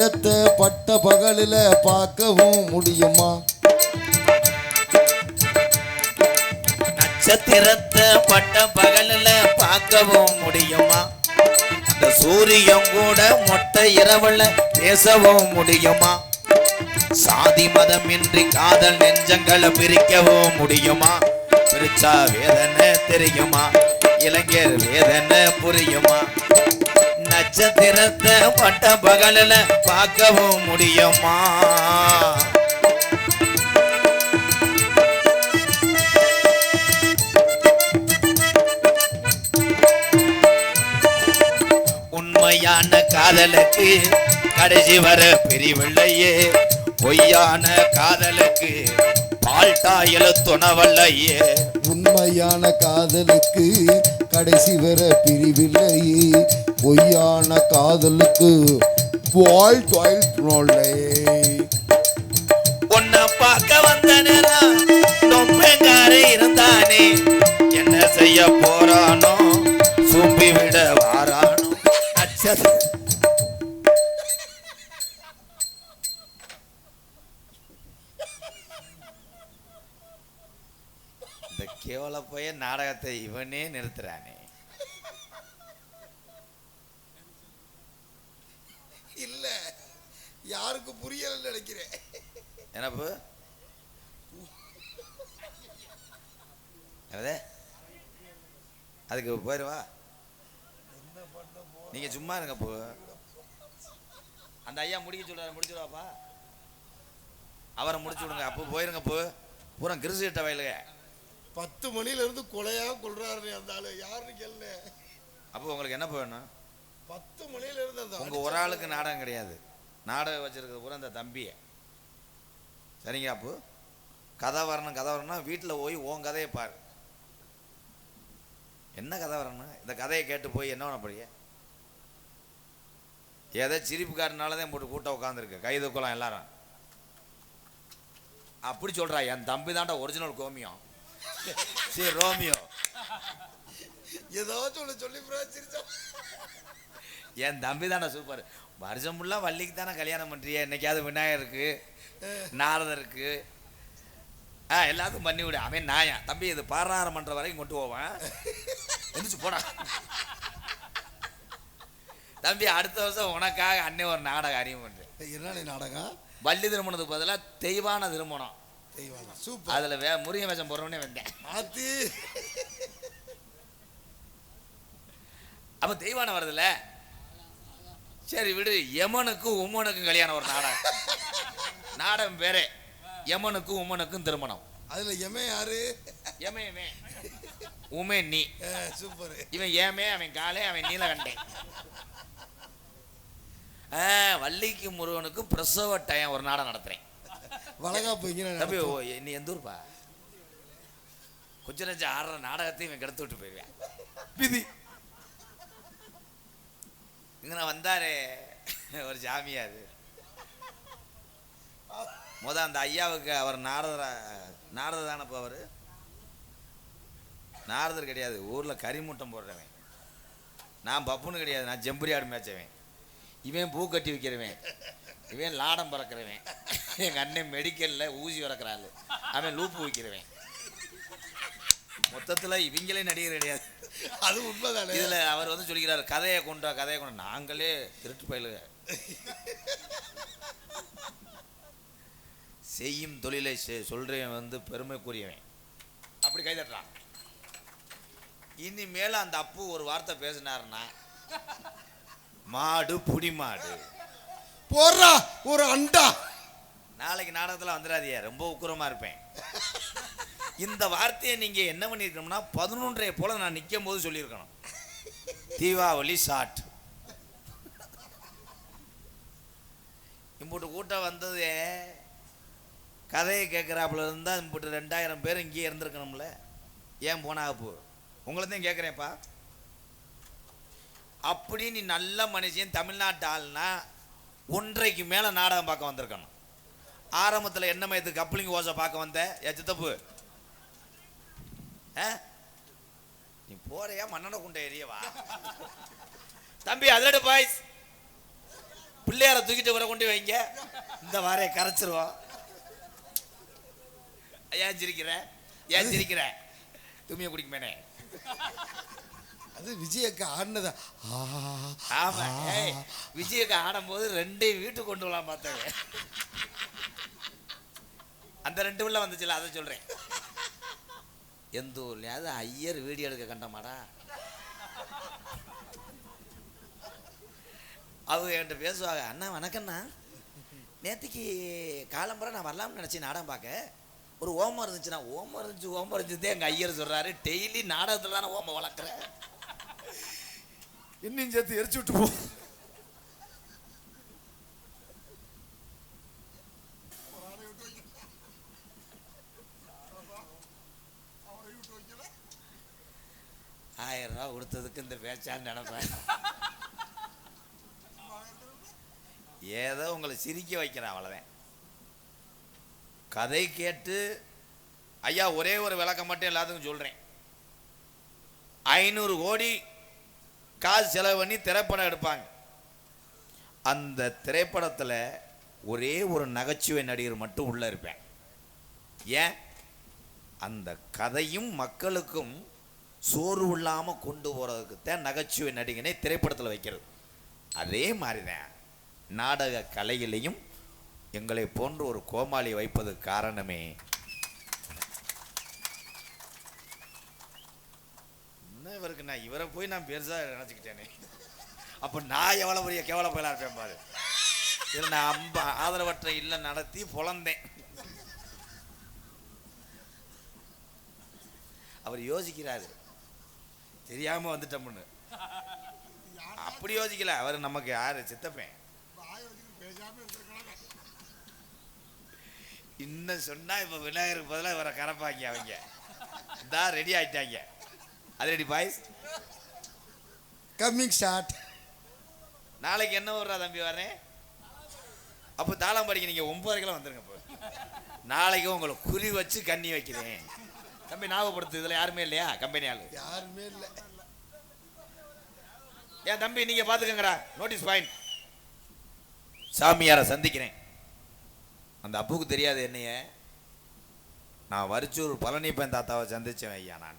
நேரத்தை பட்ட பகலில் பார்க்கவும் முடியுமா? நட்சத்திரத்தை பட்ட பகலில் பார்க்கவும் முடியுமா? இந்த சூரியன் கூட மொட்டை இரவுல பேசவும் முடியுமா? சாதி மதமின்றி காதல் நெஞ்சங்களை பிரிக்கவும் முடியுமா? பிரிச்சா வேதனை தெரியுமா? இளைஞர் வேதனை புரியுமா? நட்சத்திரத்தை பட்ட பகலில் பார்க்கவும் முடியுமா? உண்மையான காதலுக்கு கடைசி வர பிரிவில்லையே. பொய்யான காதலுக்கு பால்டாயல துணவல்லையே உண்மையான காதலுக்கு கடைசி வர பிரிவில்லையே. பொய்யான காதலுக்கு வால் டுவெல் உன்னை பார்க்க வந்த நேரம் இருந்தானே. என்ன செய்ய போறானோ? சூப்பி விட வாரானோ? அச்சது. இந்த கேவல போய நாடகத்தை இவனே நிறுத்துறானே. இல்ல. யாருக்கு புரியலன்னு நினைக்கிறேன். என்னப்பு? என்னது? அதுக்கு போயிடுவா நீங்க சும்மா இருங்க போ. அந்த ஐயா முடிக்க சொல்றாரு முடிச்சுடுவாப்பா அவரை முடிச்சு விடுங்க. அப்போ போயிருங்க போ. பூரா கிருசிட்ட வயலுங்க. பத்து மணில இருந்து கொலையா கொள்றாரு அந்த ஆளு. யாருன்னு கேள்ல அப்போ உங்களுக்கு என்ன வேணும்? பத்து மணில இருந்து அந்த உங்க ஒரு ஆளுக்கு நாடகம் கிடையாது. நாடகம் வச்சிருக்கிறது பூரா இந்த தம்பியை. சரிங்க அப்போ? கதை வரணும் கதை வரணும்னா வீட்டில் போய் உன் கதையை பாரு. என்ன கதை வரணும் இந்த கதையை கேட்டு போய் என்ன பண்ண போறீங்க? ஏதோ சிரிப்பு காட்டினால தான் போட்டு கூட்டம் உட்காந்துருக்கு கை தூக்கலாம் எல்லாரும். அப்படி சொல்றா என் தம்பி தான்டா ஒரிஜினல் கோமியம் சரி ரோமியோ. ஏதாச்சும் ஒண்ணு சொல்லி சிரிச்சா. என் தம்பி தானே சூப்பர் வருஷம் ஃபுல்லாக வள்ளிக்கு தானே கல்யாணம் பண்ணுறிய என்னைக்காவது விநாயகருக்கு நாரதருக்கு. ஆ எல்லாத்துக்கும் பண்ணி விடு. அவன் நாயன் தம்பி இது பாராரம் பண்ணுற வரைக்கும் கொண்டு போவான். எந்திரிச்சு போடா. தம்பி அடுத்த வருஷம் உனக்காக அண்ணன் ஒரு நாடகம் அறிவு பண்ணுறேன் என்ன நாடகம்? வள்ளி திருமணத்துக்கு பதிலாக தெய்வான திருமணம். தெய்வானா சூப்பர் அதில் வே முருகன் வேஷம் போடுறவனே வந்தேன். ஆத்தி. அப்போ தெய்வானம் வருதுல்ல? சரி விடு. யமனுக்கும் உம்மனுக்கும் கல்யாணம் ஒரு நாடகம். நாடகம் வேறே. யமனுக்கும் உம்மனுக்கும் திருமணம். அதுல எமே யாரு? எமே எமே உமே நீ. சூப்பர். இவன் ஏமே அவன் காலே அவன் நீலகண்டே ஆ, வள்ளிக்கு முருகனுக்கும் பிரசவ டைம் ஒரு நாடகம் நடத்துறேன். வளகாப்பு தம்பி ஓ நீ எந்த ஊர்ப்பா? கொஞ்ச நஞ்சம் ஆடுற நாடகத்தையும் இவன் கெடுத்து விட்டு போயிடுவேன். விதி. இங்கே வந்தாரே. ஒரு ஜாமியார் முத அந்த ஐயாவுக்கு அவர் நாரதரா நாரதர் தானப்போ அவர்? நாரதர் கிடையாது ஊரில் கறிமூட்டம் போடுறவன். நான் பப்புன்னு கிடையாது நான் ஜெம்புரி ஆடு மேய்ச்சவன். இவன் பூ கட்டி வைக்கிறவன். இவன் லாடம் பறக்கிறவன். எங்கள் அண்ணன் மெடிக்கலில் ஊசி வளர்க்குறாள் அவன் லூப்பு விற்கிறவன் மொத்தத்தில் இவங்களே நடிகர் கிடையாது. அது உண்மைதானே? இதுல அவர் வந்து சொல்லிக்கிறார் கதையை கொண்டா கதையை கொண்டா. நாங்களே திருட்டு பயிலுக. செய்யும் தொழிலை சொல்றவன் வந்து பெருமைக்குரியவன். அப்படி கை தட்டுறான். இனிமேல் அந்த அப்பு ஒரு வார்த்தை பேசினாருன்னா மாடு புடி மாடு. போடுறா ஒரு அண்டா. நாளைக்கு நாடகத்தில் வந்துடாதீங்க ரொம்ப உக்குரமா இருப்பேன். இந்த வார்த்தையை நீங்கள் என்ன பண்ணியிருக்கணும்னா பதினொன்றைய போல நான் நிற்கும் போது சொல்லியிருக்கணும். தீபாவளி ஷாட் இம்புட்டு கூட்டம் வந்தது கதையை கேட்குறாப்புல இருந்தால் இம்புட்டு ரெண்டாயிரம் பேர் இங்கேயே இருந்திருக்கணும்ல. ஏன் போனா போ? உங்களை தான் கேட்குறேன்ப்பா. அப்படி நீ நல்ல மனுஷன் தமிழ்நாட்டு ஆள்னா ஒன்றைக்கு மேலே நாடகம் பார்க்க வந்திருக்கணும். ஆரம்பத்தில் என்ன மயத்துக்கு கப்ளிங் ஓசை பார்க்க வந்த? ஏ சித்தப்பு நீ போறியா? மண்ணட குண்டை எரியவா தம்பி அதிலடு பாய்ஸ். பிள்ளையார தூக்கிட்டு வர கொண்டு வைங்க. இந்த வாரையை கரைச்சிருவோம். ஏன் சிரிக்கிற? ஏன் சிரிக்கிற? துமிய குடிக்குமேனே. அது விஜயக்கா ஆடினதா? ஆமா. விஜயக்கு ஆடும்போது ரெண்டையும் வீட்டுக்கு கொண்டு வரலாம் பார்த்தாங்க அந்த ரெண்டு உள்ள வந்துச்சுல அதை சொல்றேன். எந்த ஊர்லயாவது ஐயர் வீடியோ எடுக்க கண்டமாடா. அவங்க என்கிட்ட பேசுவாங்க அண்ணா வணக்கண்ணா நேற்றுக்கு காலம்பரை நான் வரலாம்னு நினச்சி நாடகம் பார்க்க. ஒரு ஓமம் இருந்துச்சுன்னா ஓமம் இருந்துச்சு ஓமம் இருந்துச்சு எங்கள் ஐயர் சொல்கிறாரு டெய்லி நாடகத்தில் தானே ஓமம் வளர்க்குறேன். இன்னும் சேர்த்து எரிச்சு விட்டு போ பேச்சான்னு நினைப்பேன். ஏதோ உங்களை சிரிக்க வைக்கிறேன் அவ்வளோதான் கதை கேட்டு ஐயா ஒரே ஒரு விளக்கம் மட்டும் எல்லாத்துக்கும் சொல்கிறேன் ஐநூறு கோடி காசு செலவு பண்ணி திரைப்படம் எடுப்பாங்க. அந்த திரைப்படத்தில் ஒரே ஒரு நகைச்சுவை நடிகர் மட்டும் உள்ளே இருப்பேன். ஏன்? அந்த கதையும் மக்களுக்கும் சோர்வு இல்லாமல் கொண்டு போகிறதுக்கு தான் நகைச்சுவை நடிகனை திரைப்படத்தில் வைக்கிறது. அதே மாதிரி தான் நாடக கலையிலையும் எங்களை போன்ற ஒரு கோமாளி வைப்பது காரணமே என்ன இவருக்கு நான் இவரை போய் நான் பெருசாக நினச்சிக்கிட்டேனே. அப்போ நான் எவ்வளோ பெரிய கேவல பயலாக இருப்பேன் பாரு. இதில் நான் அம்ப ஆதரவற்ற இல்லை நடத்தி பொழந்தேன். அவர் யோசிக்கிறாரு தெரியாம வந்துட்டோம்னு. அப்படி யோசிக்கல. அவர் நமக்கு யாரு? சித்தப்பேன். இன்னும் சொன்னா இப்ப விநாயகருக்கு பதிலாக இவரை கரப்பாங்க அவங்க. தான் ரெடி ஆயிட்டாங்க. அது ரெடி பாய்ஸ் கம்மிங் ஷாட் நாளைக்கு என்ன வர்றா தம்பி வரேன் அப்போ தாளம் படிக்க நீங்க ஒன்பதரைக்கெல்லாம் வந்துருங்க இப்போ நாளைக்கு உங்களை குறி வச்சு கண்ணி வைக்கிறேன். தம்பி ஞாபகப்படுத்து இதுல யாருமே இல்லையா? கம்பெனி ஆளு. யாருமே இல்லை. ஏன் தம்பி நீங்க பாத்துக்கங்கடா. நோட்டீஸ் பாயிண்ட் சாமியாரை சந்திக்கிறேன். அந்த அப்புக்கு தெரியாது என்னைய. நான் வரிச்சூர் பழனிப்பன் தாத்தாவை சந்திச்சேன் ஐயா நான்.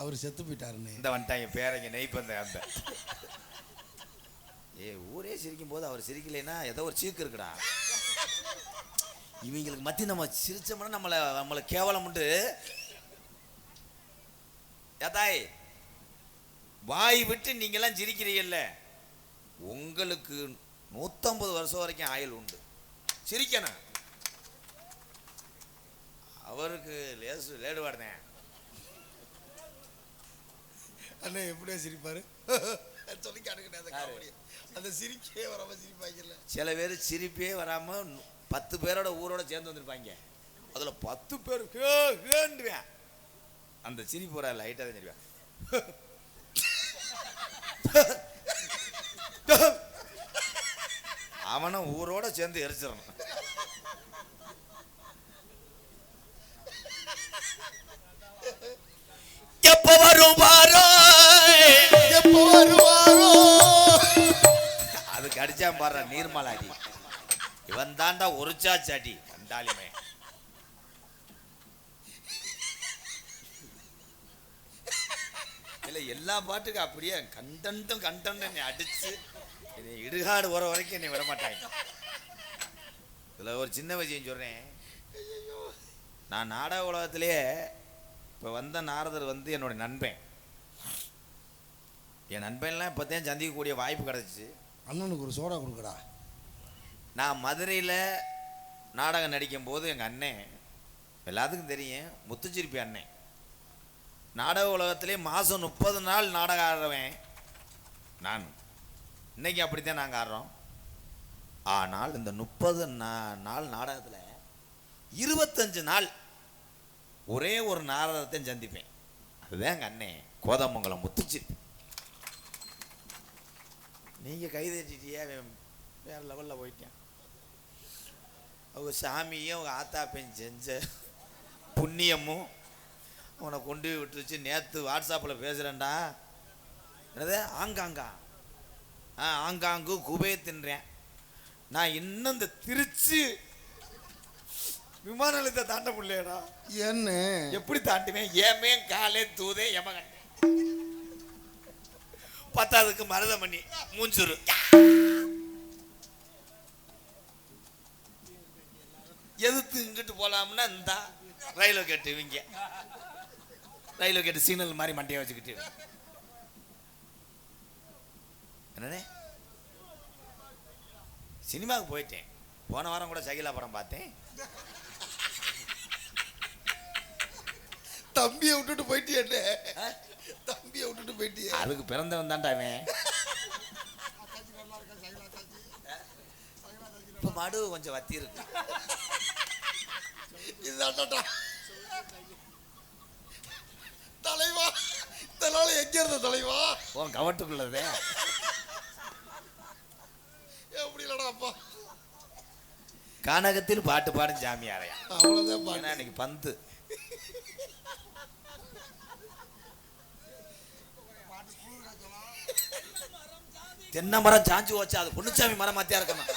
அவர் செத்து போயிட்டாருன்னு இந்த வந்துட்டாங்க பேரங்க நெய்ப்பந்த அந்த. ஏ ஊரே சிரிக்கும் போது அவர் சிரிக்கலைன்னா ஏதோ ஒரு சீக்கு இருக்குடா. இவங்களுக்கு மத்தி நம்ம சிரிச்சோம்னா நம்மளை நம்மளை கேவலம் உண்டு. ஏதாய் வாய் விட்டு நீங்கெல்லாம் சிரிக்கிறீங்கல்ல? உங்களுக்கு நூற்றம்பது வருஷம் வரைக்கும் ஆயுள் உண்டு. சிரிக்கணும். அவருக்கு லேசு லேடுவாடுனேன் அண்ணே எப்படியா சிரிப்பாரு? சொல்லி காட்டுக்கிட்டே அந்த காமெடி அந்த சிரிக்கே வராம சிரிப்பாங்கல்ல சில பேர் சிரிப்பே வராம பத்து பேரோட ஊரோட சேர்ந்து வந்திருப்பாங்க. அதுல பத்து பேர் ஹே, ஹேன்றுவேன். அந்த சிரிப்பு வர லைட்டாக தான் சிரிப்பேன் அவனும் ஊரோட சேர்ந்து எரிச்சிடணும். எப்ப வரும் பாரோ எப்போ வருவாரோ? அதுக்கு அடிச்சான் பாடுற நீர்மலாடி. இவன் தாண்டா ஒருச்சா சாட்டி கண்டாலிமே. இல்ல எல்லா பாட்டுக்கும் அப்படியே கண்டன்ட்டும் கண்டன்ட் என்னை அடிச்சு என்னை இடுகாடு வர வரைக்கும் என்னை விட மாட்டாங்க இதுல ஒரு சின்ன விஷயம் சொல்றேன். நான் நாடக உலகத்திலேயே இப்போ வந்த நாரதர் வந்து என்னோட நண்பன். என் நண்பன்லாம் இப்போத்தையும் சந்திக்கக்கூடிய வாய்ப்பு கிடச்சிச்சு. அண்ணனுக்கு ஒரு சோடா கொடுக்கடா. நான் மதுரையில் நாடகம் நடிக்கும் போது எங்கள் அண்ணன் எல்லாத்துக்கும் தெரியும் முத்துச்சிரிப்பி அண்ணன் நாடக உலகத்திலே மாதம் முப்பது நாள் நாடகம் ஆடுறவன் நான். இன்னைக்கு அப்படித்தான் நாங்கள் ஆடுறோம். ஆனால் இந்த முப்பது நா நாள் நாடகத்தில் இருபத்தஞ்சு நாள் ஒரே ஒரு நாடகத்தையும் சந்திப்பேன். அதுதான் எங்கள் அண்ணன் கோதமங்கலம் முத்துச்சிருப்பி. நீங்கள் கைதட்டிட்டியே வேறு லெவலில் போயிட்டேன். அவங்க சாமியும் அவங்க ஆத்தாப்பையும் செஞ்ச புண்ணியமும் அவனை கொண்டு போய் விட்டுருச்சு நேற்று வாட்ஸ்அப்பில் பேசுகிறேன்டா என்னது? ஆங்காங்கா. ஆ, ஆங்காங்கு குபே தின்றேன் நான் இன்னும் இந்த திருச்சி விமான நிலையத்தை தாண்ட முடியலடா என்ன? எப்படி தாண்டுவேன்? ஏமே காலே தூதே எமகன் பத்தாவதுக்கு மருதமணி மூஞ்சூரு போலாம்னா இந்த ரயில்வே கேட்டு இவங்க. ரயில்வே கேட்டு சிக்னல் மாதிரி மண்டையை வச்சுக்கிட்டு. என்னடே சினிமாவுக்கு போயிட்டேன். போன வாரம் கூட சகிலா படம் பார்த்தேன். தம்பியை விட்டுட்டு போயிட்டியே தம்பியை விட்டுட்டு போயிட்டியே? அதுக்கு பிறந்தவன் தான்டா அவன் இப்போ மடு கொஞ்சம் வத்தி இருக்கு இதுதான்டா தலைவா இதனால எங்க இருந்த தலைவா? உன் கவட்டுக்குள்ளதே. எப்படி இல்லடா அப்பா? கானகத்தில் பாட்டு பாடும் ஜாமியாரையா? அவ்வளவுதான் ஏன்னா பாட்டு இன்னைக்கு பந்து. தென்னை மரம் சாஞ்சு வச்சா அது பொன்னுச்சாமி மரம் மாத்தியா இருக்கணும்?